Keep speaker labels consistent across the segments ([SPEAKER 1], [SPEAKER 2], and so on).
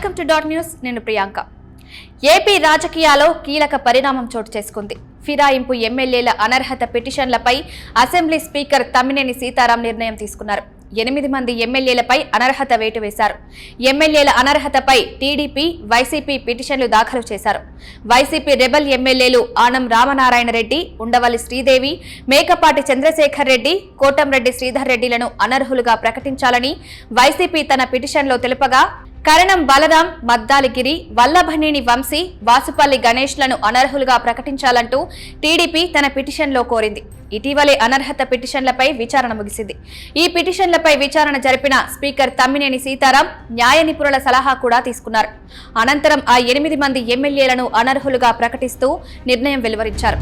[SPEAKER 1] Welcome to dot news. నేను Priyanka. AP రాజకీయాల్లో కీలక పరిణామం చోటు చేసుకుంది. ఫిరాయింపు ఎమ్మెల్యేల అనర్హత పిటిషన్లపై అసెంబ్లీ స్పీకర్ తమ్మినేని సీతారాం నిర్ణయం తీసుకున్నారు. ఎనిమిది మంది ఎమ్మెల్యేలపై అనర్హత వేటు వేశారు. ఎమ్మెల్యేల అనర్హతపై టీడీపీ వైసీపీ పిటిషన్లు దాఖలు చేశారు. వైసీపీ రెబల్ ఎమ్మెల్యేలు ఆనం రామనారాయణ రెడ్డి ఉండవల్లి శ్రీదేవి మేకపాటి చంద్రశేఖర్ రెడ్డి కోటంరెడ్డి శ్రీధర్ రెడ్డిలను అనర్హులుగా ప్రకటించాలని వైసీపీ తన పిటిషన్లో తెలుపగా కరణం బలరాం మద్దాలిగిరి వల్లభనేని వంశీ వాసుపల్లి గణేష్లను అనర్హులుగా ప్రకటించాలంటూ టీడీపీ తన పిటిషన్లో కోరింది. ఇటీవలే అనర్హత పిటిషన్లపై విచారణ ముగిసింది. ఈ పిటిషన్లపై విచారణ జరిపిన స్పీకర్ తమ్మినేని సీతారాం న్యాయ నిపుణుల సలహా కూడా తీసుకున్నారు. అనంతరం ఆ ఎనిమిది మంది ఎమ్మెల్యేలను అనర్హులుగా ప్రకటిస్తూ నిర్ణయం వెలువరించారు.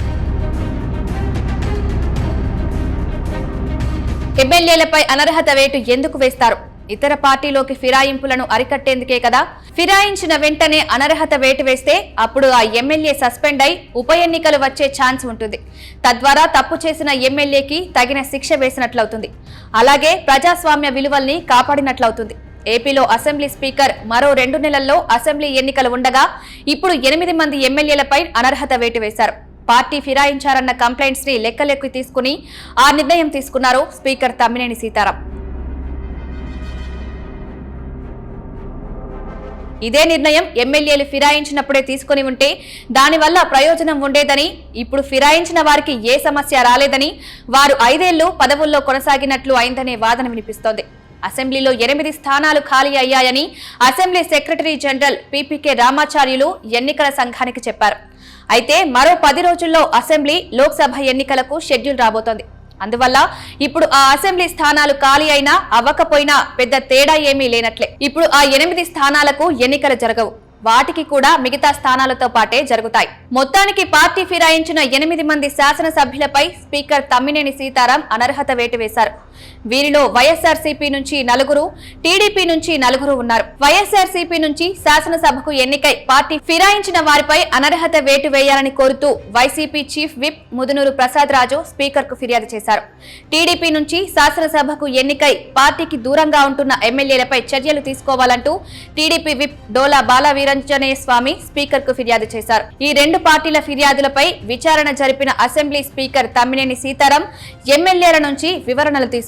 [SPEAKER 1] ఎమ్మెల్యేలపై అనర్హత వేటు ఎందుకు వేస్తారు? ఇతర పార్టీలోకి ఫిరాయింపులను అరికట్టేందుకే కదా? ఫిరాయించిన వెంటనే అనర్హత వేటు వేస్తే అప్పుడు ఆ ఎమ్మెల్యే సస్పెండ్ అయి ఉప ఎన్నికలు వచ్చే ఛాన్స్ ఉంటుంది. తద్వారా తప్పు చేసిన ఎమ్మెల్యేకి తగిన శిక్ష వేసినట్లవుతుంది. అలాగే ప్రజాస్వామ్య విలువల్ని కాపాడినట్లవుతుంది. ఏపీలో అసెంబ్లీ స్పీకర్ మరో రెండు నెలల్లో అసెంబ్లీ ఎన్నికలు ఉండగా ఇప్పుడు ఎనిమిది మంది ఎమ్మెల్యేలపై అనర్హత వేటు వేశారు. పార్టీ ఫిరాయించారన్న కంప్లైంట్స్ని లెక్కలెక్కి తీసుకుని ఆ నిర్ణయం తీసుకున్నారు స్పీకర్ తమ్మినేని సీతారాం. ఇదే నిర్ణయం ఎమ్మెల్యేలు ఫిరాయించినప్పుడే తీసుకుని ఉంటే దానివల్ల ప్రయోజనం ఉండేదని ఇప్పుడు ఫిరాయించిన వారికి ఏ సమస్య రాలేదని వారు ఐదేళ్ళు పదవుల్లో కొనసాగినట్లు అయిందనే వాదన వినిపిస్తోంది. అసెంబ్లీలో ఎనిమిది స్థానాలు ఖాళీ అయ్యాయని assembly secretary general P P K Ramacharyulu ఎన్నికల సంఘానికి చెప్పారు. అయితే మరో పది రోజుల్లో అసెంబ్లీ లోక్సభ ఎన్నికలకు షెడ్యూల్ రాబోతోంది. అందువల్ల ఇప్పుడు ఆ అసెంబ్లీ స్థానాలు ఖాళీ అయినా అవ్వకపోయినా పెద్ద తేడా ఏమీ లేనట్లే. ఇప్పుడు ఆ ఎనిమిది స్థానాలకు ఎన్నికలు జరగవు. వాటికి కూడా మిగతా స్థానాలతో పాటే జరుగుతాయి. మొత్తానికి పార్టీ ఫిరాయించిన ఎనిమిది మంది శాసనసభ్యులపై స్పీకర్ తమ్మినేని సీతారాం అనర్హత వేటు వేశారు. వీరిలో వైఎస్ఆర్సీపీ నుంచి నలుగురు టీడీపీ నుంచి నలుగురు ఉన్నారు. వైఎస్ఆర్సీపీ నుంచి శాసనసభకు ఎన్నికై పార్టీ ఫిరాయించిన వారిపై అనర్హత వేటు వేయాలని కోరుతూ YCP chief whip Mudunuru Prasad Raju స్పీకర్కు ఫిర్యాదు చేశారు. టీడీపీ నుంచి శాసనసభకు ఎన్నికై పార్టీకి దూరంగా ఉంటున్న ఎమ్మెల్యేలపై చర్యలు తీసుకోవాలంటూ టీడీపీ విప్ డోలా బాల వీరంజనేయ స్వామి స్పీకర్కు ఫిర్యాదు చేశారు. ఈ రెండు పార్టీల ఫిర్యాదులపై విచారణ జరిపిన అసెంబ్లీ స్పీకర్ తమ్మినేని సీతారాం ఎమ్మెల్యేల నుంచి వివరణలు తీసుకున్నారు.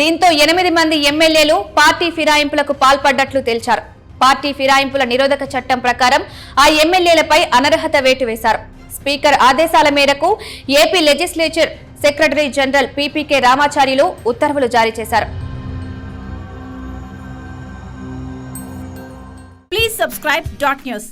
[SPEAKER 1] దీంతో ఎనిమిది మంది ఎమ్మెల్యేలు పార్టీ ఫిరాయింపులకు పాల్పడ్డట్లు తేల్చారు. పార్టీ ఫిరాయింపుల నిరోధక చట్టం ప్రకారం ఆ ఎమ్మెల్యేలపై అనర్హత వేటు వేశారు. స్పీకర్ ఆదేశాల మేరకు AP legislature secretary general P P K Ramacharyulu ఉత్తర్వులు జారీ చేశారు.
[SPEAKER 2] Please subscribe dot news